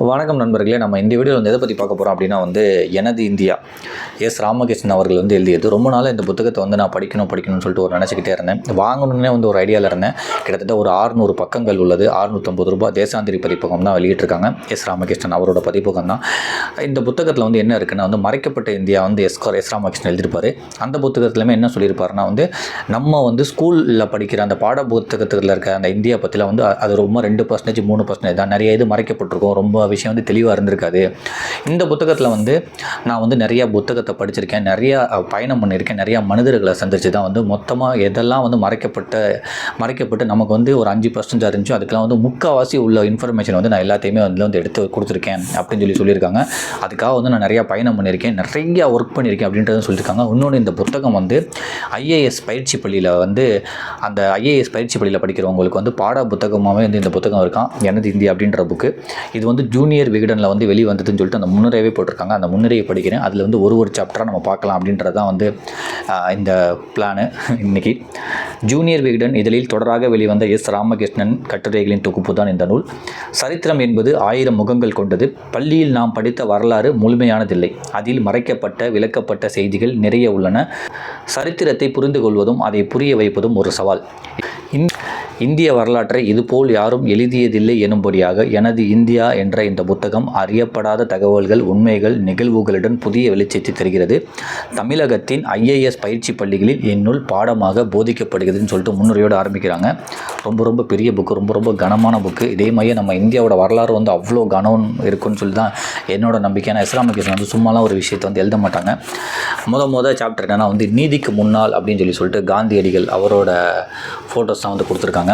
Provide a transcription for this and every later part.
வணக்கம் நண்பர்களே நம்ம இந்த வீடியோவில் வந்து எதை பற்றி பார்க்க போகிறோம் அப்படின்னா வந்து எனது இந்தியா. எஸ். ராமகிருஷ்ணன் அவர்கள் வந்து எழுதியது. ரொம்ப நாளாக இந்த புத்தகத்தை வந்து நான் படிக்கணும் படிக்கணும்னு சொல்லிட்டு ஒரு நினச்சிக்கிட்டே இருந்தேன். வாங்கணுன்னே வந்து ஒரு ஐடியாவில் இருந்தேன். கிட்டத்தட்ட ஒரு 600 பக்கங்கள் உள்ளது. 650 ரூபாய் தேசாந்திரி பதிப்பகம் தான் வெளியிட்டிருக்காங்க. எஸ். ராமகிருஷ்ணன் அவரோட பதிப்பகம் தான். இந்த புத்தகத்தில் வந்து என்ன இருக்குன்னா வந்து மறைக்கப்பட்ட இந்தியா வந்து எஸ். எஸ். ராமகிருஷ்ணன் எழுதியிருப்பார். அந்த புத்தகத்துலையுமே என்ன சொல்லியிருப்பாருன்னா வந்து நம்ம வந்து ஸ்கூலில் படிக்கிற அந்த பாட புத்தகத்தில் இருக்க அந்த இந்தியா பற்றிலாம் வந்து அது ரொம்ப ரெண்டு பர்சன்டேஜ் மூணு பர்சன்டேஜ் தான். நிறைய இது மறைக்கப்பட்டிருக்கும். ரொம்ப விஷயம் வந்து தெளிவாக இருந்திருக்காது. இந்த புத்தகத்தில் வந்து நான் வந்து நிறைய புத்தகத்தை படிச்சிருக்கேன். நிறையா பயணம் பண்ணியிருக்கேன். நிறைய மனிதர்களை சந்திச்சு தான் வந்து மொத்தமாக எதெல்லாம் வந்து மறைக்கப்பட்ட மறைக்கப்பட்டு நமக்கு வந்து ஒரு அஞ்சு பர்சன்ட் இருந்துச்சோ அதுக்கெல்லாம் வந்து முக்கால்வாசி உள்ள இன்ஃபர்மேஷன் வந்து நான் எல்லாத்தையுமே வந்து வந்து எடுத்து கொடுத்துருக்கேன் அப்படின்னு சொல்லி சொல்லியிருக்காங்க. அதுக்காக வந்து நான் நிறையா பயணம் பண்ணியிருக்கேன். நிறையா ஒர்க் பண்ணியிருக்கேன் அப்படின்றத சொல்லியிருக்காங்க. இன்னொன்று இந்த புத்தகம் வந்து ஐஏஎஸ் பயிற்சி பள்ளியில் வந்து அந்த ஐஏஎஸ் பயிற்சி பள்ளியில் படிக்கிறவங்களுக்கு வந்து பாட புத்தகமாகவே வந்து இந்த புத்தகம் இருக்கான். எனது இந்தியா அப்படின்ற புக்கு இது வந்து ஜூனியர் விகடனில் வந்து வெளியே வந்ததுன்னு சொல்லிட்டு அந்த முன்னுரையவே போட்டிருக்காங்க. அந்த முன்னுரையை படிக்கிறேன். அதில் வந்து ஒரு ஒரு சாப்டராக நம்ம பார்க்கலாம் அப்படின்றது தான் வந்து இந்த பிளானு இன்னைக்கு. ஜூனியர் விகடன் இதழில் தொடராக வெளிவந்த எஸ். ராமகிருஷ்ணன் கட்டுரைகளின் தொகுப்பு தான் இந்த நூல். சரித்திரம் என்பது ஆயிரம் முகங்கள் கொண்டது. பள்ளியில் நாம் படித்த வரலாறு முழுமையானதில்லை. அதில் மறைக்கப்பட்ட விளக்கப்பட்ட செய்திகள் நிறைய உள்ளன. சரித்திரத்தை புரிந்து கொள்வதும் அதை புரிய வைப்பதும் ஒரு சவால். இன் இந்திய வரலாற்றை இதுபோல் யாரும் எழுதியதில்லை எனும்படியாக எனது இந்தியா என்ற இந்த புத்தகம் அறியப்படாத தகவல்கள் உண்மைகள் நிகழ்வுகளுடன் புதிய வெளிச்சத்தை தருகிறது. தமிழகத்தின் ஐஏஎஸ் பயிற்சி பள்ளிகளில் இந்நூல் பாடமாக போதிக்கப்படுகிறதுன்னு சொல்லிட்டு முன்னுரையோடு ஆரம்பிக்கிறாங்க. ரொம்ப ரொம்ப பெரிய புக்கு ரொம்ப ரொம்ப கனமான புக்கு இதே மாதிரியே நம்ம இந்தியாவோட வரலாறு வந்து அவ்வளோ கனம் இருக்குன்னு சொல்லி தான் என்னோட நம்பிக்கையான இஸ்லாமிகிருஷ்ணன் வந்து சும்மாலாம் ஒரு விஷயத்தை வந்து எழுத மாட்டாங்க. முத முத சாப்டர் என்னன்னா வந்து நீதிக்கு முன்னால் அப்படின்னு சொல்லி சொல்லிட்டு காந்தியடிகள் அவரோட ஃபோட்டோஸ் தான் வந்து கொடுத்துருக்காங்க.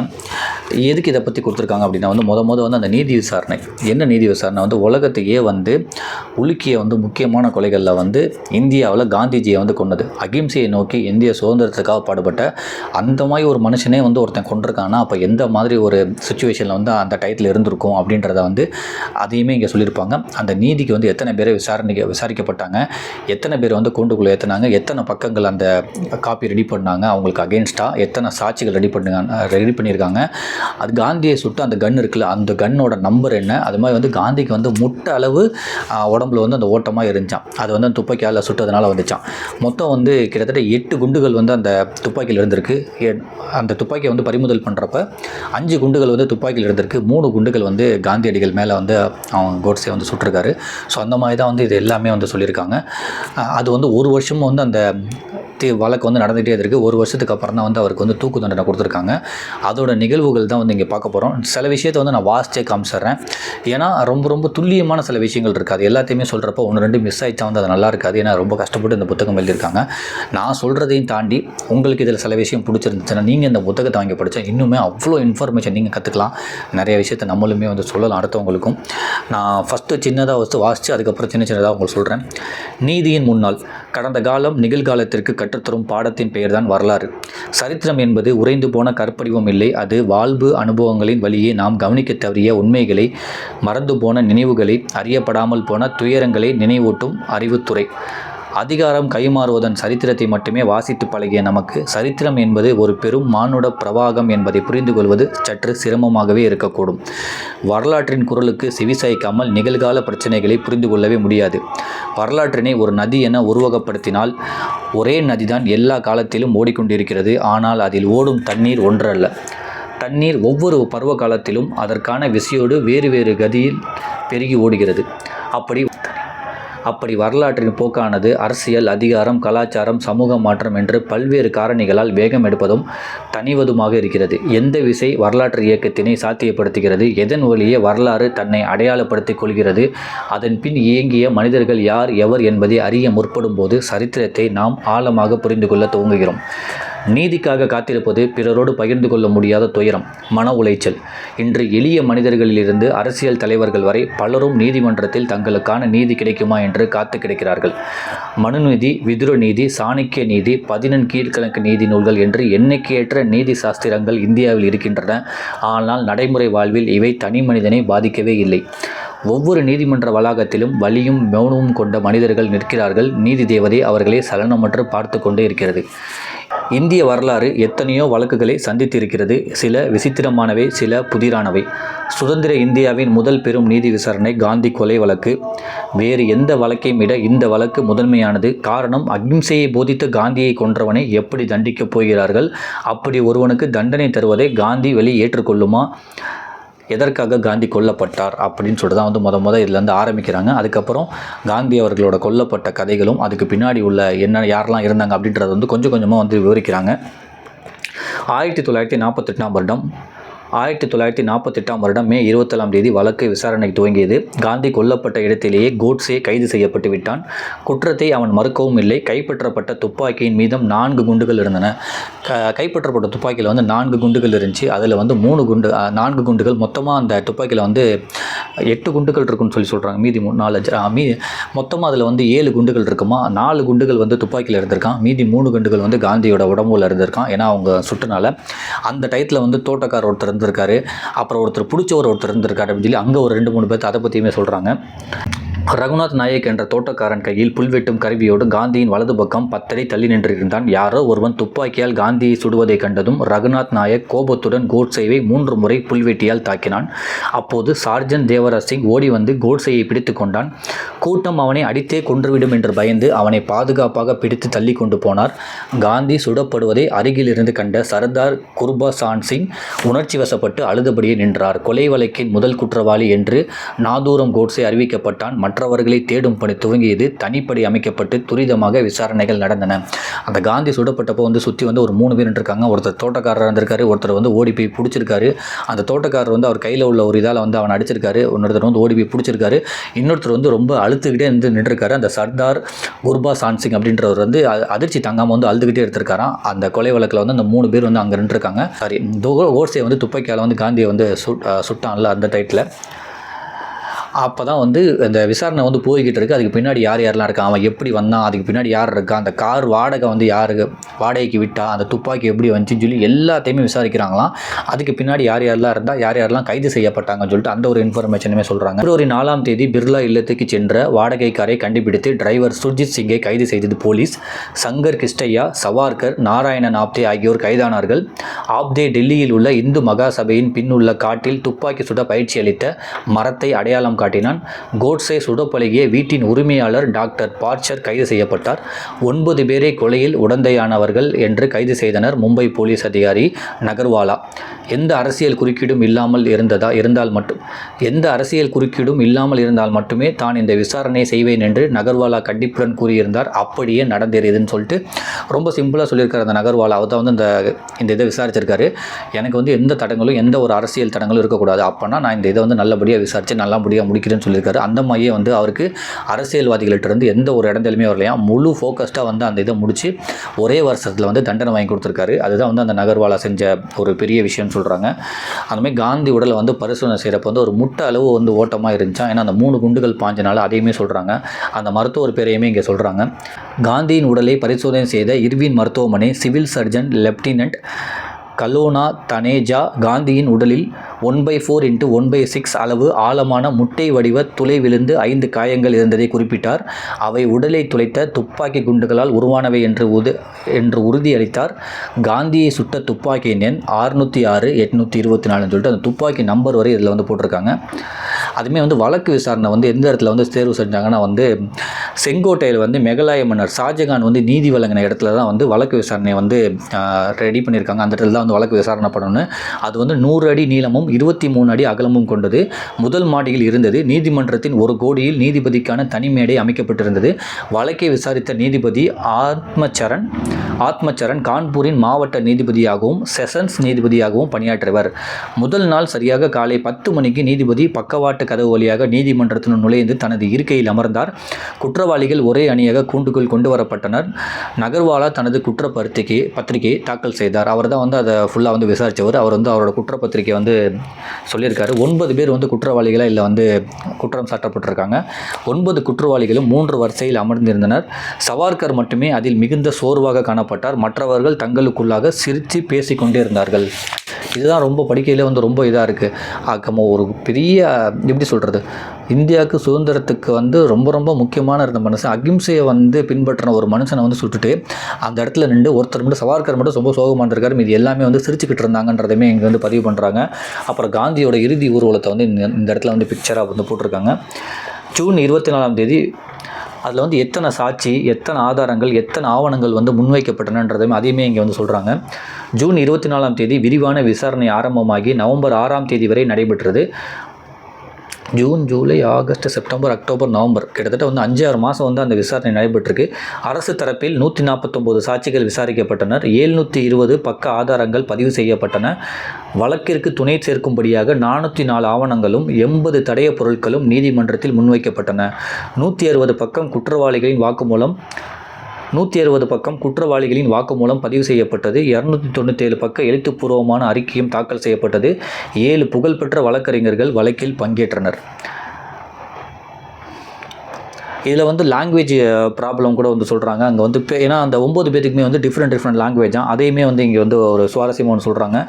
எதுக்கு இதை பற்றி கொடுத்துருக்காங்க அப்படின்னா வந்து முத முத வந்து அந்த நீதி விசாரணை. என்ன நீதி விசாரணை? வந்து உலகத்தையே வந்து உலுக்கிய வந்து முக்கியமான கொலைகளில் வந்து இந்தியாவில் காந்திஜியை வந்து கொண்டது அகிம்சையை நோக்கி இந்திய சுதந்திரத்துக்காக பாடுபட்ட அந்த மாதிரி ஒரு மனுஷனே வந்து ஒருத்தன் கொண்டிருக்காங்கன்னா அப்போ எந்த மாதிரி ஒரு சுச்சுவேஷனில் வந்து அந்த டயத்தில் இருந்திருக்கும் அப்படின்றத வந்து அதையுமே இங்கே சொல்லியிருப்பாங்க. அந்த நீதிக்கு வந்து எத்தனை பேரை விசாரணைக்கு விசாரிக்கப்பட்டாங்க? எத்தனை பேர் வந்து கூண்டுக்குள்ளே ஏற்றினாங்க எத்தனை பக்கங்கள் அந்த காப்பி ரெடி பண்ணாங்க? அவங்களுக்கு அகேன்ஸ்டாக எத்தனை சாட்சிகள் ரெடி பண்ணுங்க ரெடி பண்ணியிருக்காங்க. அது காந்தியை சுட்டு அந்த கன் இருக்குல்ல அந்த கன்னோட நம்பர் என்ன? அது மாதிரி வந்து காந்திக்கு வந்து முட்டை அளவு உடம்புல வந்து அந்த ஓட்டமாக இருந்துச்சான் அது வந்து அந்த துப்பாக்கியால் சுட்டதுனால வந்துச்சான். மொத்தம் வந்து கிட்டத்தட்ட எட்டு குண்டுகள் வந்து அந்த துப்பாக்கியில் இருந்திருக்கு. அந்த துப்பாக்கியை வந்து பறிமுதல் பண்ணுறப்ப அஞ்சு குண்டுகள் வந்து துப்பாக்கியில் இருந்திருக்கு. மூணு குண்டுகள் வந்து காந்தியடிகள் மேலே வந்து அவன் கோட்ஸே வந்து சுட்டிருக்காரு. ஸோ அந்த மாதிரி தான் வந்து இது எல்லாமே வந்து சொல்லியிருக்காங்க. அது வந்து ஒரு வருஷமும் வந்து அந்த தி- வழக்கு வந்து நடந்துகிட்டே இருக்குது ஒரு வருஷத்துக்கு அப்புறம் தான் வந்து அவருக்கு வந்து தூக்கு தண்டனை கொடுத்துருக்காங்க. அதோட நிகழ்வுகள் தான் வந்து இங்கே பார்க்க போகிறோம் சில விஷயத்தை வந்து நான் வாசிச்சே காமிச்சிடுறேன். ஏன்னா ரொம்ப ரொம்ப துல்லியமான சில விஷயங்கள் இருக்காது எல்லாத்தையுமே சொல்கிறப்ப ஒன்று ரெண்டு மிஸ் ஆகிச்சா வந்து அது நல்லா இருக்காது. ஏன்னா ரொம்ப கஷ்டப்பட்டு இந்த புத்தகம் எழுதியிருக்காங்க. நான் சொல்கிறதையும் தாண்டி உங்களுக்கு இதில் சில விஷயம் பிடிச்சிருந்துச்சுன்னா நீங்கள் இந்த புத்தகத்தை வாங்கி படித்தா இன்னுமே அவ்வளோ இன்ஃபர்மேஷன் நீங்கள் கற்றுக்கலாம் நிறைய விஷயத்தை நம்மளுமே வந்து சொல்லலாம் அடுத்தவங்களுக்கும். நான் ஃபஸ்ட்டு சின்னதாக வச்சு வாசித்து அதுக்கப்புறம் சின்ன சின்னதாக உங்களுக்கு சொல்கிறேன் நீதியின் முன்னால் கடந்த காலம் நிகழ்காலத்திற்கு கட் கற்றுத்தரும் பாடத்தின் பெயர்தான் வரலாறு. சரித்திரம் என்பது உறைந்து போன கற்படிவம் இல்லை. அது வாழ்வு அனுபவங்களின் வழியே நாம் கவனிக்க தவறிய உண்மைகளை மறந்து போன நினைவுகளை அறியப்படாமல் போன துயரங்களை நினைவூட்டும் அறிவுத்துறை. அதிகாரம் கைமாறுவதன் சரித்திரத்தை மட்டுமே வாசித்து பழகிய நமக்கு சரித்திரம் என்பது ஒரு பெரும் மானுட பிரவாகம் என்பதை புரிந்து கொள்வது சற்று சிரமமாகவே இருக்கக்கூடும். வரலாற்றின் குரலுக்கு செவிசாய்க்காமல் நிகழ்கால பிரச்சனைகளை புரிந்து கொள்ளவே முடியாது. வரலாற்றினை ஒரு நதி என உருவகப்படுத்தினால் ஒரே நதிதான் எல்லா காலத்திலும் ஓடிக்கொண்டிருக்கிறது. ஆனால் அதில் ஓடும் தண்ணீர் ஒன்றல்ல. தண்ணீர் ஒவ்வொரு பருவ காலத்திலும் அதற்கான விசையோடு வேறு வேறு கதியில் பெருகி ஓடுகிறது. அப்படி அப்படி வரலாற்றின் போக்கானது அரசியல் அதிகாரம் கலாச்சாரம் சமூக மாற்றம் என்று பல்வேறு காரணிகளால் வேகம் எடுப்பதும் தணிவதுமாக இருக்கிறது. எந்த விசை வரலாற்று இயக்கத்தினை சாத்தியப்படுத்துகிறது? எதன் வழியே வரலாறு தன்னை அடையாளப்படுத்திக் கொள்கிறது? அதன் பின் இயங்கிய மனிதர்கள் யார் எவர் என்பதை அறிய முற்படும் போது சரித்திரத்தை நாம் ஆழமாக புரிந்து கொள்ள துவங்குகிறோம். நீதிக்காக காத்திருப்பது பிறரோடு பகிர்ந்து கொள்ள முடியாத துயரம் மன உளைச்சல். இன்று எளிய மனிதர்களிலிருந்து அரசியல் தலைவர்கள் வரை பலரும் நீதிமன்றத்தில் தங்களுக்கான நீதி கிடைக்குமா என்று காத்து கிடைக்கிறார்கள். மனுநீதி விதுர நீதி சாணிக்க நீதி பதினெண் கீழ்கணக்கு நீதி நூல்கள் என்று எண்ணிக்கையற்ற நீதி சாஸ்திரங்கள் இந்தியாவில் இருக்கின்றன. ஆனால் நடைமுறை வாழ்வில் இவை தனி மனிதனை பாதிக்கவே இல்லை. ஒவ்வொரு நீதிமன்ற வளாகத்திலும் வலியும் மௌனமும் கொண்ட மனிதர்கள் நிற்கிறார்கள். நீதி தேவதை அவர்களை சலனமற்று பார்த்து கொண்டே இருக்கிறது. இந்திய வரலாறு எத்தனையோ வழக்குகளை சந்தித்திருக்கிறது. சில விசித்திரமானவை சில புதிரானவை. சுதந்திர இந்தியாவின் முதல் பெரும் நீதி விசாரணை காந்தி கொலை வழக்கு. வேறு எந்த வழக்கையும் விட இந்த வழக்கு முதன்மையானது. காரணம் அகிம்சையை போதித்து காந்தியை கொன்றவனை எப்படி தண்டிக்கப் போகிறார்கள்? அப்படி ஒருவனுக்கு தண்டனை தருவதை காந்தி வெளி ஏற்றுக்கொள்ளுமா எதற்காக காந்தி கொல்லப்பட்டார் அப்படின்னு சொல்லிட்டு தான் வந்து முத முத இதுலேருந்து ஆரம்பிக்கிறாங்க. அதுக்கப்புறம் காந்தி அவர்களோட கொல்லப்பட்ட கதைகளும் அதுக்கு பின்னாடி உள்ள என்ன யாரெல்லாம் இருந்தாங்க அப்படின்றத வந்து கொஞ்சம் கொஞ்சமாக வந்து விவரிக்கிறாங்க. ஆயிரத்தி தொள்ளாயிரத்தி நாற்பத்தெட்டாம் வருடம் ஆயிரத்தி தொள்ளாயிரத்தி நாற்பத்தெட்டாம் வருடம் மே இருபத்தெல்லாம் தேதி வழக்கு விசாரணை துவங்கியது. காந்தி கொல்லப்பட்ட இடத்திலேயே கோட்ஸே கைது செய்யப்பட்டு விட்டான். குற்றத்தை அவன் மறுக்கவும் இல்லை. கைப்பற்றப்பட்ட துப்பாக்கியின் மீதம் நான்கு குண்டுகள் இருந்தன. க கைப்பற்றப்பட்ட துப்பாக்கியில் வந்து நான்கு குண்டுகள் இருந்துச்சு. அதில் வந்து மூணு குண்டு நான்கு குண்டுகள். மொத்தமாக அந்த துப்பாக்கியில் வந்து எட்டு குண்டுகள் இருக்குன்னு சொல்லி சொல்கிறாங்க மீதி நாலு மீ மொத்தமாக அதில் வந்து ஏழு குண்டுகள் இருக்குமா? நாலு குண்டுகள் வந்து துப்பாக்கியில் இருந்திருக்கான். மீதி மூணு குண்டுகள் வந்து காந்தியோட உடம்புல இருந்திருக்கான். ஏன்னா அவங்க சுட்டுனால. அந்த டயத்தில் வந்து தோட்டக்கார் ஒருத்தர் இருந்திருக்காரு. அப்புறம் ஒருத்தர் பிடிச்சவர் ஒருத்தர் இருந்திருக்காரு அப்படின்னு சொல்லி அங்கே ஒரு ரெண்டு மூணு பேர்த்து அதை பற்றியுமே சொல்கிறாங்க ரகுநாத் நாயக் என்ற தோட்டக்காரன் கையில் புல்வெட்டும் கருவியோடு காந்தியின் வலது பக்கம் பத்தடி தள்ளி நின்றிருந்தான். யாரோ ஒருவன் துப்பாக்கியால் காந்தியை சுடுவதை கண்டதும் ரகுநாத் நாயக் கோபத்துடன் கோட்சேவை மூன்று முறை புல்வெட்டியால் தாக்கினான். அப்போது சார்ஜன் தேவராஜ் சிங் ஓடி வந்து கோட்சேயை பிடித்து கொண்டான். கூட்டம் அவனை அடித்தே கொன்றுவிடும் என்று பயந்து அவனை பாதுகாப்பாக பிடித்து தள்ளி கொண்டு போனார். காந்தி சுடப்படுவதை அருகிலிருந்து கண்ட சர்தார் குர்பசான் சிங் உணர்ச்சி வசப்பட்டு அழுதபடியே நின்றார். கொலை வழக்கின் முதல் குற்றவாளி என்று நாதூரம் கோட்சே அறிவிக்கப்பட்டான். மற்றவர்களை தேடும் பணி துவங்கியது. தனிப்படை அமைக்கப்பட்டு துரிதமாக விசாரணைகள் நடந்தன. அந்த காந்தி சுடப்பட்டப்போ வந்து சுற்றி வந்து ஒரு மூணு பேர் இருக்காங்க ஒருத்தர் தோட்டக்காரர் இருந்திருக்காரு ஒருத்தர் வந்து ஓடி போய் பிடிச்சிருக்காரு. அந்த தோட்டக்காரர் வந்து அவர் கையில் உள்ள ஒரு இதால் வந்து அவன் அடிச்சிருக்காரு. இன்னொருத்தர் வந்து ஓடி போய் பிடிச்சிருக்காரு. இன்னொருத்தர் வந்து ரொம்ப அழுத்துக்கிட்டே இருந்து நின்றுருக்காரு. அந்த சர்தார் குர்பா சான்சிங் அப்படின்றவர் வந்து அதிர்ச்சி தங்காமல் வந்து அழுதுகிட்டே எடுத்திருக்காராம் அந்த கொலை வழக்கில் வந்து அந்த மூணு பேர் வந்து அங்கே நின்றுருக்காங்க. சாரி ஓர்ஸே வந்து துப்பாக்கியால் வந்து காந்தியை வந்து சுட் சுட்டான்ல அந்த டைட்டில் அப்போ தான் வந்து அந்த விசாரணை வந்து போய்கிட்டு இருக்கு. அதுக்கு பின்னாடி யார் யாரெல்லாம் இருக்கான் அவன் எப்படி வந்தான்? அதுக்கு பின்னாடி யார் இருக்கா? அந்த கார் வாடகை வந்து யாருக்கு வாடகைக்கு விட்டா? அந்த துப்பாக்கி எப்படி வந்துச்சுன்னு சொல்லி எல்லாத்தையுமே விசாரிக்கிறாங்களாம். அதுக்கு பின்னாடி யார் யாரெல்லாம் இருந்தால் யார் யாரெல்லாம் கைது செய்யப்பட்டாங்கன்னு சொல்லிட்டு அந்த ஒரு இன்ஃபர்மேஷனுமே சொல்கிறாங்க பிப்ரவரி நாலாம் தேதி பிர்லா இல்லத்துக்கு சென்ற வாடகை காரை கண்டுபிடித்து டிரைவர் சுர்ஜித் சிங்கை கைது செய்தது போலீஸ். சங்கர் கிருஷ்ணய்யா சவார்கர் நாராயணன் ஆப்தே ஆகியோர் கைதானார்கள். ஆப்தே டெல்லியில் உள்ள இந்து மகாசபையின் பின்னுள்ள காட்டில் துப்பாக்கி சுட பயிற்சி அளித்த மரத்தை அடையாளம் காட்டினான். கோட்ஸை சுட பழகிய வீட்டின் உரிமையாளர் டாக்டர் பார்ச்சர் கைது செய்யப்பட்டார். ஒன்பது பேரை கொலையில் உடந்தையானவர்கள் என்று கைது செய்தனர் மும்பை போலீஸ் அதிகாரி நகர்வாலா. எந்த அரசியல் குறுக்கீடும் இல்லாமல் இருந்ததா? இருந்தால் மட்டும். எந்த அரசியல் குறுக்கீடும் இல்லாமல் இருந்தால் மட்டுமே தான் இந்த விசாரணை செய்வேன் என்று நகர்வாலா கண்டிப்புடன் கூறியிருந்தார். அப்படியே நடந்தேறியதுன்னு சொல்லிட்டு ரொம்ப சிம்பிளாக சொல்லியிருக்கார் அந்த நகர்வாலா. அவர் தான் வந்து இந்த இந்த இதை விசாரிச்சிருக்காரு. எனக்கு வந்து எந்த தடங்களும் எந்த ஒரு அரசியல் தடங்களும் இருக்கக்கூடாது. அப்போனா நான் இந்த இதை வந்து நல்லபடியாக விசாரித்து நல்லபடியாக முடிக்கிறேன்னு சொல்லியிருக்காரு. அந்த மாதிரியே வந்து அவருக்கு அரசியல்வாதிகள்ட்ட இருந்து எந்த ஒரு இடத்துலையுமே வரலையா? முழு ஃபோக்கஸ்டாக வந்து அந்த இதை முடித்து ஒரே வருஷத்தில் வந்து தண்டனை வாங்கி கொடுத்துருக்காரு. அதுதான் வந்து அந்த நகர்வாலா செஞ்ச ஒரு பெரிய விஷயம்னு சொல்கிறாங்க அதுமாதிரி காந்தி உடலை வந்து பரிசோதனை செய்கிறப்ப வந்து ஒரு முட்டை அளவு வந்து ஓட்டமாக இருந்துச்சா? ஏன்னா அந்த மூணு குண்டுகள் பாஞ்சனால அதையுமே சொல்கிறாங்க அந்த மருத்துவர் பேரையுமே இங்கே சொல்கிறாங்க காந்தியின் உடலை பரிசோதனை செய்த இர்வின் மருத்துவமனை civil surgeon lieutenant colonel Taneja காந்தியின் உடலில் one by four into one by six அளவு ஆழமான முட்டை வடிவ துளை விழுந்து ஐந்து காயங்கள் இருந்ததை குறிப்பிட்டார். அவை உடலை துளைத்த துப்பாக்கி குண்டுகளால் உருவானவை என்று உது என்று உறுதியளித்தார். காந்தியை சுட்ட துப்பாக்கி எண் ஆறுநூற்றி ஆறு எட்நூற்றி இருபத்தி நாலுன்னு சொல்லிட்டு அந்த துப்பாக்கி நம்பர் வரை இதில் வந்து போட்டிருக்காங்க. அதுவுமே வந்து வழக்கு விசாரணை வந்து எந்த இடத்துல வந்து தேர்வு செஞ்சாங்கன்னா வந்து செங்கோட்டையில் வந்து மெகலாய மன்னர் ஷாஜகான் வந்து நீதி வழங்கின இடத்துல தான் வந்து வழக்கு விசாரணையை வந்து ரெடி பண்ணியிருக்காங்க. அந்த இடத்துல தான் வந்து வழக்கு விசாரணை பண்ணணும் அது வந்து நூறு அடி நீளமும் இருபத்தி மூணு அடி அகலமும் கொண்டது. முதல் மாடியில் இருந்தது. நீதிமன்றத்தின் ஒரு கோடியில் நீதிபதிக்கான தனி மேடை அமைக்கப்பட்டிருந்தது. வழக்கை விசாரித்த நீதிபதி ஆத்மச்சரண் ஆத்மச்சரண் கான்பூரின் மாவட்ட நீதிபதியாகவும் செஷன்ஸ் நீதிபதியாகவும் பணியாற்றியவர். முதல் நாள் சரியாக காலை பத்து மணிக்கு நீதிபதி பக்கவாட்டு கதவு வழியாக நீதிமன்றத்தினுள் நுழைந்து தனது இருக்கையில் அமர்ந்தார். குற்றவாளிகள் ஒரே அணியாக கூண்டுக்குள் கொண்டு வரப்பட்டனர். நகர்வாலா தனது குற்றப்பத்திரிகை பத்திரிகையை தாக்கல் செய்தார். அவர் தான் வந்து அதை ஃபுல்லாக வந்து விசாரித்தவர் அவர் வந்து அவரோட குற்றப்பத்திரிக்கை வந்து சொல்லியிருக்காரு. ஒன்பது பேர் வந்து குற்றவாளிகளாக இல்லை வந்து குற்றம் சாட்டப்பட்டிருக்காங்க. ஒன்பது குற்றவாளிகளும் மூன்று வரிசையில் அமர்ந்திருந்தனர். சவார்கர் மட்டுமே அதில் மிகுந்த சோர்வாக காணப்பட்டார். மற்றவர்கள் தங்களுக்குள்ளாக சிரித்து பேசிக்கொண்டே இருந்தார்கள். இதுதான் ரொம்ப படிக்கையில் வந்து ரொம்ப இதாக இருக்குது ஆக்கமோ ஒரு பெரிய எப்படி சொல்கிறது இந்தியாவுக்கு சுதந்திரத்துக்கு வந்து ரொம்ப ரொம்ப முக்கியமான இருந்த மனுஷன் அகிம்சையை வந்து பின்பற்றின ஒரு மனுஷனை வந்து சுட்டுட்டு அந்த இடத்துல நின்று ஒருத்தர் மட்டும் சவார்கர் மட்டும் ரொம்ப சோகமாக இருக்காரு இது எல்லாமே வந்து சிரிச்சுக்கிட்டு இருந்தாங்கன்றதையுமே இங்கே வந்து பதிவு பண்ணுறாங்க அப்புறம் காந்தியோட இறுதி ஊர்வலத்தை வந்து இந்த இடத்துல வந்து பிக்சராக வந்து போட்டிருக்காங்க. ஜூன் இருபத்தி நாலாம் தேதி அதில் வந்து எத்தனை சாட்சி எத்தனை ஆதாரங்கள் எத்தனை ஆவணங்கள் வந்து முன்வைக்கப்பட்டனன்றதையும் அதையுமே இங்கே வந்து சொல்கிறாங்க ஜூன் இருபத்தி நாலாம் தேதி விரிவான விசாரணை ஆரம்பமாகி நவம்பர் ஆறாம் தேதி வரை நடைபெற்றது. June July August September October November. கிட்டத்தட்ட வந்து அஞ்சு ஆறு மாதம் வந்து அந்த விசாரணை நடைபெற்றிருக்கு. அரசு தரப்பில் நூற்றி நாற்பத்தொம்போது சாட்சிகள் விசாரிக்கப்பட்டனர். ஏழ்நூற்றி இருபது பக்க ஆதாரங்கள் பதிவு செய்யப்பட்டன. வழக்கிற்கு துணை சேர்க்கும்படியாக நானூற்றி நாலு ஆவணங்களும் எண்பது தடைய பொருட்களும் நீதிமன்றத்தில் முன்வைக்கப்பட்டன. நூற்றி அறுபது பக்கம் குற்றவாளிகளின் வாக்குமூலம் நூற்றி அறுபது பக்கம் குற்றவாளிகளின் வாக்குமூலம் பதிவு செய்யப்பட்டது. இரநூத்தி தொண்ணூற்றேழு பக்க எழுத்துப்பூர்வமான அறிக்கையும் தாக்கல் செய்யப்பட்டது. ஏழு புகழ்பெற்ற வழக்கறிஞர்கள் வழக்கில் பங்கேற்றனர். இதில் வந்து லாங்குவேஜ் ப்ராப்ளம் கூட வந்து சொல்கிறாங்க அங்கே வந்து ஏன்னா அந்த ஒம்பது பேத்துக்குமே வந்து டிஃப்ரெண்ட் டிஃப்ரெண்ட் லாங்குவேஜ் தான் அதையுமே வந்து இங்கே வந்து ஒரு சுவாரஸ்யமாக ஒன்று சொல்கிறாங்க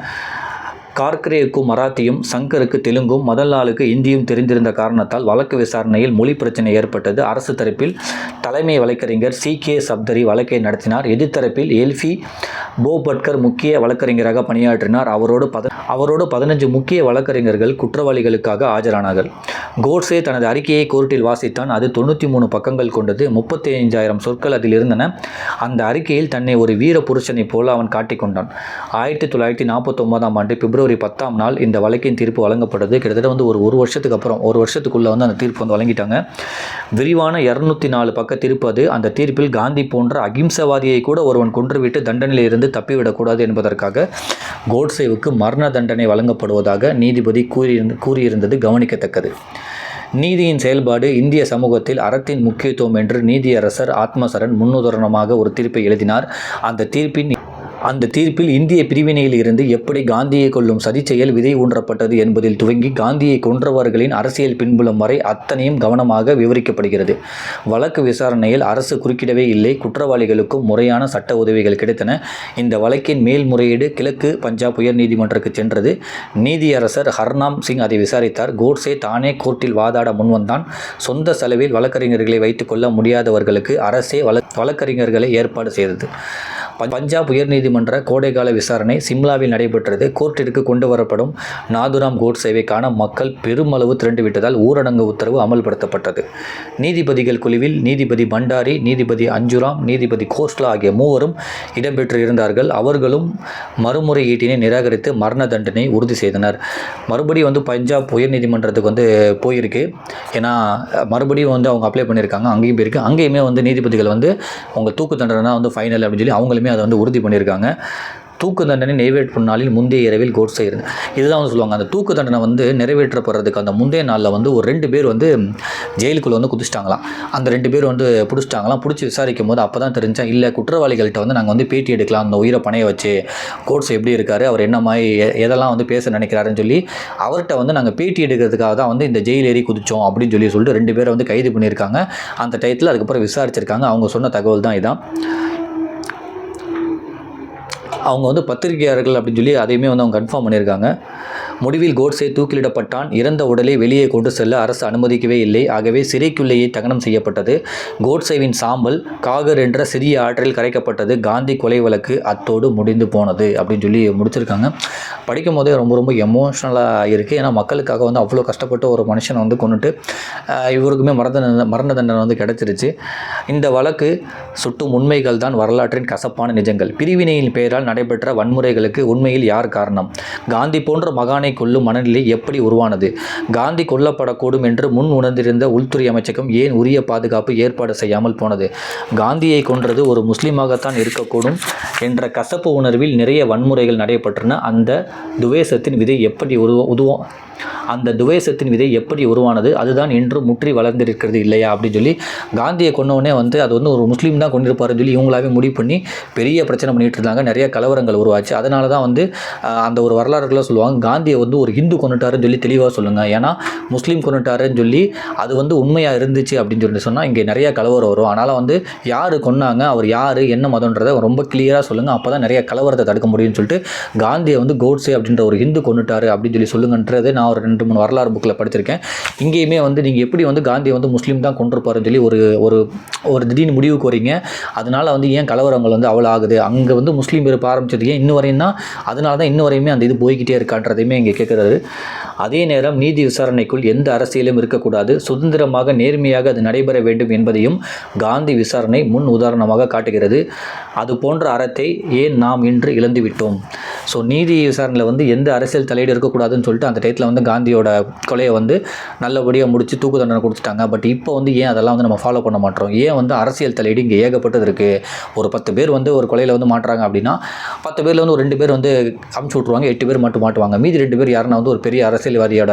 கார்க்ரேவுக்கு மராத்தியும் சங்கருக்கு தெலுங்கும் மதன்லாலுக்கு இந்தியும் தெரிந்திருந்த காரணத்தால் வழக்கு விசாரணையில் மொழி பிரச்சனை ஏற்பட்டது. அரசு தரப்பில் தலைமை வழக்கறிஞர் சி. கே. சப்தரி வழக்கை நடத்தினார். எதிர்த்தரப்பில் எல்ஃபி போபட்கர் முக்கிய வழக்கறிஞராக பணியாற்றினார். அவரோடு பத அவரோடு பதினஞ்சு முக்கிய வழக்கறிஞர்கள் குற்றவாளிகளுக்காக ஆஜரானார்கள். கோட்ஸே தனது அறிக்கையை கோர்ட்டில் வாசித்தான். அது தொண்ணூற்றி மூணு பக்கங்கள் கொண்டது. முப்பத்தி ஐந்தாயிரம் சொற்கள் அதில் இருந்தன. அந்த அறிக்கையில் தன்னை ஒரு வீர புருஷனைப் போல அவன் காட்டிக்கொண்டான் ஆயிரத்தி தொள்ளாயிரத்தி நாற்பத்தொன்பதாம் ஆண்டு பிப்ரவரி பிப்ரவரி பத்தாம் நாள் இந்த வழக்கின் தீர்ப்பு வழங்கப்பட்டது. கிட்டத்தட்ட வந்து ஒரு ஒரு வருஷத்துக்கு அப்புறம் ஒரு வருஷத்துக்குள்ளே வந்து அந்த தீர்ப்பு வந்து வழங்கிட்டாங்க. விரிவான இரநூத்தி நாலு பக்க தீர்ப்பு அது. அந்த தீர்ப்பில் காந்தி போன்ற அகிம்சவாதியை கூட ஒருவன் கொன்றுவிட்டு தண்டனையிலிருந்து தப்பிவிடக்கூடாது என்பதற்காக கோட்சேவுக்கு மரண தண்டனை வழங்கப்படுவதாக நீதிபதி கூறியிருந்து கூறியிருந்தது கவனிக்கத்தக்கது. நீதியின் செயல்பாடு இந்திய சமூகத்தில் அறத்தின் முக்கியத்துவம் என்று நீதியரசர் ஆத்மசரன் முன்னுதாரணமாக ஒரு தீர்ப்பை எழுதினார். அந்த தீர்ப்பின் அந்த தீர்ப்பில் இந்திய பிரிவினையில் இருந்து எப்படி காந்தியை கொள்ளும் சதிச்செயல் விதை ஊன்றப்பட்டது என்பதில் துவங்கி காந்தியை கொன்றவர்களின் அரசியல் பின்புலம் வரை அத்தனையும் கவனமாக விவரிக்கப்படுகிறது. வழக்கு விசாரணையில் அரசு குறுக்கிடவே இல்லை. குற்றவாளிகளுக்கும் முறையான சட்ட உதவிகள் கிடைத்தன. இந்த வழக்கின் மேல்முறையீடு கிழக்கு பஞ்சாப் உயர்நீதிமன்றக்கு சென்றது. நீதியரசர் ஹர்னாம் சிங் அதை விசாரித்தார். கோட்ஸே தானே கோர்ட்டில் வாதாட முன்வந்தான். சொந்த செலவில் வழக்கறிஞர்களை வைத்துக்கொள்ள முடியாதவர்களுக்கு அரசே வழக்கறிஞர்களை ஏற்பாடு செய்தது. பஞ்சாப் உயர்நீதிமன்ற கோடைகால விசாரணை சிம்லாவில் நடைபெற்றது. கோர்ட்டிற்கு கொண்டு வரப்படும் நாதுராம் கோட்சேவை சேவைக்கான மக்கள் பெருமளவு திரண்டுவிட்டதால் ஊரடங்கு உத்தரவு அமல்படுத்தப்பட்டது. நீதிபதிகள் குழுவில் நீதிபதி பண்டாரி நீதிபதி அஞ்சுராம் நீதிபதி கோஸ்லா ஆகிய மூவரும் இடம்பெற்று இருந்தார்கள். அவர்களும் மறுமுறையீட்டினை நிராகரித்து மரண தண்டனை உறுதி செய்தனர். மறுபடியும் வந்து பஞ்சாப் உயர்நீதிமன்றத்துக்கு வந்து போயிருக்கு. ஏன்னா மறுபடியும் வந்து அவங்க அப்ளை பண்ணியிருக்காங்க. அங்கேயும் போயிருக்கு. அங்கேயுமே வந்து நீதிபதிகள் வந்து உங்கள் தூக்கு தண்டனை வந்து ஃபைனல் அப்படின்னு சொல்லி அவங்களுமே அதை வந்து உறுதி பண்ணியிருக்காங்க. தூக்கு தண்டனை நிறைவேற்றும் நாளில் முந்தைய இரவில் கோட் இருந்து இதுதான் வந்து சொல்லுவாங்க. அந்த தூக்கு தண்டனை வந்து நிறைவேற்றப்படுறதுக்கு அந்த முந்தைய நாளில் வந்து ஒரு ரெண்டு பேர் வந்து ஜெயிலுக்குள்ளே வந்து குதிச்சிட்டாங்களாம். அந்த ரெண்டு பேர் வந்து பிடிச்சிட்டாங்களாம். பிடிச்சி விசாரிக்கும் போது அப்போ தான் தெரிஞ்சா இல்லை குற்றவாளிகள்கிட்ட வந்து நாங்கள் வந்து பேட்டி எடுக்கலாம். அந்த உயிரை பணைய வச்சு கோட்ஸ் எப்படி இருக்கார்? அவர் என்ன மாதிரி எ- எதெல்லாம் வந்து பேச நினைக்கிறாருன்னு சொல்லி அவர்கிட்ட வந்து நாங்கள் பேட்டி எடுக்கிறதுக்காக தான் வந்து இந்த ஜெயில் ஏறி குதிச்சோம் அப்படின்னு சொல்லி சொல்லிட்டு ரெண்டு பேரை வந்து கைது பண்ணியிருக்காங்க. அந்த டயத்தில் அதுக்கப்புறம் விசாரிச்சிருக்காங்க. அவங்க சொன்ன தகவல் தான் இதான். அவங்க வந்து பத்திரிகையாளர்கள் அப்படின்னு சொல்லி அதையுமே வந்து அவங்க கன்ஃபார்ம் பண்ணியிருக்காங்க. முடிவில் கோட்ஸே தூக்கிலிடப்பட்டான். இறந்த உடலை வெளியே கொண்டு செல்ல அரசு அனுமதிக்கவே இல்லை. ஆகவே சிறைக்குள்ளேயே தகனம் செய்யப்பட்டது. கோட்சேவின் சாம்பல் காகர் என்ற சிறிய ஆற்றில் கரைக்கப்பட்டது. காந்தி கொலை வழக்கு அத்தோடு முடிந்து போனது அப்படின்னு சொல்லி முடிச்சிருக்காங்க. படிக்கும் போதே ரொம்ப ரொம்ப எமோஷ்னலாக இருக்குது ஏன்னா மக்களுக்காக வந்து அவ்வளோ கஷ்டப்பட்டு ஒரு மனுஷனை வந்து கொண்டுட்டு இவருக்குமே மரண மரண தண்டனை வந்து கிடச்சிருச்சு. இந்த வழக்கு சுட்டும் உண்மைகள் தான் வரலாற்றின் கசப்பான நிஜங்கள். பிரிவினையின் பெயரால் நடைபெற்ற வன்முறைகளுக்கு உண்மையில் யார் காரணம்? காந்தி போன்ற மகானை கொள்ளும் மனநிலை எப்படி உருவானது? காந்தி கொல்லப்படக்கூடும் என்று முன் உணர்ந்திருந்த உள்துறை அமைச்சகம் ஏன் உரிய பாதுகாப்பு ஏற்பாடு செய்யாமல் போனது? காந்தியை கொன்றது ஒரு முஸ்லீமாகத்தான் இருக்கக்கூடும் என்ற கசப்பு உணர்வில் நிறைய வன்முறைகள் நடைபெற்றன. அந்த துவேஷத்தின் விதை எப்படி உருவ உதுவம் அந்த துவேசத்தின் விதை எப்படி உருவானது? அதுதான் இன்று முற்றி வளர்ந்திருக்கிறது இல்லையா? அப்படின்னு சொல்லி காந்தியை கொன்னவொடனே வந்து அது வந்து ஒரு முஸ்லீம் தான் கொண்டிருப்பாருன்னு சொல்லி இவங்களாவே முடிவு பண்ணி பெரிய பிரச்சனை பண்ணிட்டு இருந்தாங்க. நிறைய கலவரங்கள் உருவாச்சு. அதனால தான் வந்து அந்த ஒரு வரலாறுகளாக சொல்லுவாங்க காந்தியை வந்து ஒரு ஹிந்து கொண்டுட்டாருன்னு சொல்லி தெளிவாக சொல்லுங்கள் ஏன்னா முஸ்லீம் கொண்டுட்டாருன்னு சொல்லி அது வந்து உண்மையாக இருந்துச்சு அப்படின்னு சொல்லி சொன்னால் இங்கே நிறைய கலவரம் வரும். அதனால் வந்து யார் கொன்னாங்க அவர் யார் என்ன மதன்றதை ரொம்ப கிளியராக சொல்லுங்கள் அப்போ தான் நிறைய கலவரத்தை தடுக்க முடியும்னு சொல்லிட்டு காந்தியை வந்து கோட்ஸே அப்படின்ற ஒரு ஹிந்து கொண்டுட்டாரு அப்படின்னு சொல்லி சொல்லுங்கன்றது நான் நான் ஒரு ரெண்டு மூணு வரலாறு புக்கில் படிச்சிருக்கேன். இங்கேயுமே வந்து நீங்கள் எப்படி வந்து காந்தி வந்து முஸ்லீம் தான் கொண்டிருப்பாருன்னு சொல்லி ஒரு ஒரு ஒரு திடீர்னு முடிவுக்கு வரீங்க அதனால் வந்து ஏன் கலவரங்கள் வந்து அவ்வளோ ஆகுது? அங்கே வந்து முஸ்லீம் இருப்ப ஆரம்பிச்சது ஏன் இன்னும் வரையும் தான் அதனால தான் இன்னும் வரையுமே அந்த இது போய்கிட்டே இருக்கான்றதையுமே இங்கே கேட்குறாரு அதே நேரம் நீதி விசாரணைக்குள் எந்த அரசியலும் இருக்கக்கூடாது. சுதந்திரமாக நேர்மையாக அது நடைபெற வேண்டும் என்பதையும் காந்தி விசாரணை முன் உதாரணமாக காட்டுகிறது. அது போன்ற அறத்தை ஏன் நாம் இன்று இழந்துவிட்டோம்? ஸோ நீதி விசாரணையில் வந்து எந்த அரசியல் தலையீடு இருக்கக்கூடாதுன்னு சொல்லிட்டு அந்த டயத்தில் வந்து காந்தியோட கொலையை வந்து நல்லபடியாக முடித்து தூக்கு தண்டனை கொடுத்துட்டாங்க. பட் இப்போ வந்து ஏன் அதெல்லாம் வந்து நம்ம ஃபாலோ பண்ண மாட்டோம்? ஏன் வந்து அரசியல் தலையீடு இங்கே ஏகப்பட்டது இருக்குது ஒரு பத்து பேர் வந்து ஒரு கொலையில் வந்து மாட்டுறாங்க அப்படின்னா பத்து பேரில் வந்து ஒரு ரெண்டு பேர் வந்து அமுச்சு விட்ருவாங்க எட்டு பேர் மட்டும் மாட்டுவாங்க. மீதி ரெண்டு பேர் யாருன்னா வந்து ஒரு பெரிய அரசியல்வாதியோட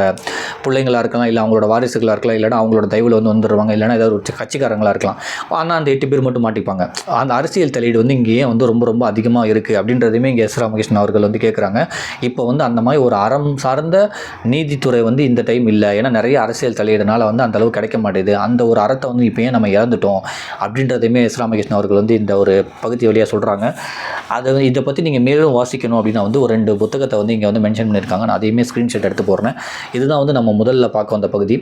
பிள்ளைங்களா இருக்கலாம் இல்லை அவங்களோட வாரிசுகளாக இருக்கலாம் இல்லைனா அவங்களோட தயவில் வந்து வந்துடுவாங்க இல்லைனா ஏதாவது ஒரு கட்சிக்காரங்களாக இருக்கலாம். ஆனால் அந்த எட்டு பேர் மட்டும் மாட்டிப்பாங்க. அந்த அரசியல் தலையீடு வந்து இங்கேயே வந்து ரொம்ப ரொம்ப அதிகமாக இருக்குது அப்படின்றதையுமே இங்கே எஸ். ராமகிருஷ்ணன் அவர்கள் வந்து கேட்குறாங்க இப்போ வந்து அந்த மாதிரி ஒரு அறம் சார்ந்த நீதித்துறை வந்து இந்த டைம் இல்லை. ஏன்னா நிறைய அரசியல் தலையீடுனால வந்து அந்த அளவு கிடைக்க மாட்டேது. அந்த ஒரு அறத்தை வந்து இப்போயே நம்ம இழந்துட்டோம். அப்படின்றதையுமே ஸ்ராமகிருஷ்ணன் அவர்கள் வந்து இந்த ஒரு பகுதி வழியாக சொல்கிறாங்க அதை இதை பற்றி நீங்கள் மேலும் வாசிக்கணும் அப்படின்னா வந்து ஒரு ரெண்டு புத்தகத்தை வந்து இங்கே வந்து மென்ஷன் பண்ணியிருக்காங்க. நான் அதையுமே ஸ்க்ரீன்ஷாட் எடுத்து போடுறேன். இதுதான் வந்து நம்ம முதல்ல பார்க்க வந்த பகுதி.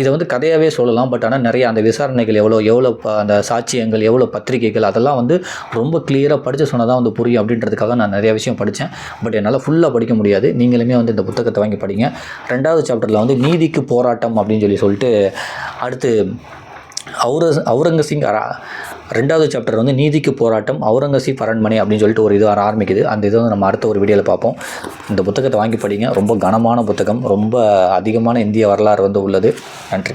இதை வந்து கதையாகவே சொல்லலாம். பட் ஆனால் நிறைய அந்த விசாரணைகள் எவ்வளோ எவ்வளோ அந்த சாட்சியங்கள் எவ்வளோ பத்திரிகைகள் அதெல்லாம் வந்து ரொம்ப கிளியராக படித்து சொன்னால் தான் வந்து புரியும் அப்படின்றதுக்காக நான் நிறைய விஷயம் படித்தேன் பட் என்னால் ஃபுல்லாக படிக்க முடியாது. நீங்களுமே வந்து இந்த புத்தகத்தை வாங்கி படிங்க. ரெண்டாவது சாப்டரில் வந்து நீதிக்கு போராட்டம் அப்படின்னு சொல்லி சொல்லிட்டு அடுத்து அவுர அவுரங்கசிங் ரெண்டாவது சாப்டர் வந்து நீதிக்கு போராட்டம் அவுரங்கசீப் அரண்மனை அப்படின்னு சொல்லிட்டு ஒரு இது வர ஆரம்பிக்குது. அந்த இதை வந்து நம்ம அடுத்த ஒரு வீடியோவில் பார்ப்போம். இந்த புத்தகத்தை வாங்கி படிங்க. ரொம்ப கனமான புத்தகம். ரொம்ப அதிகமான இந்திய வரலாறு வந்து உள்ளது. நன்றி.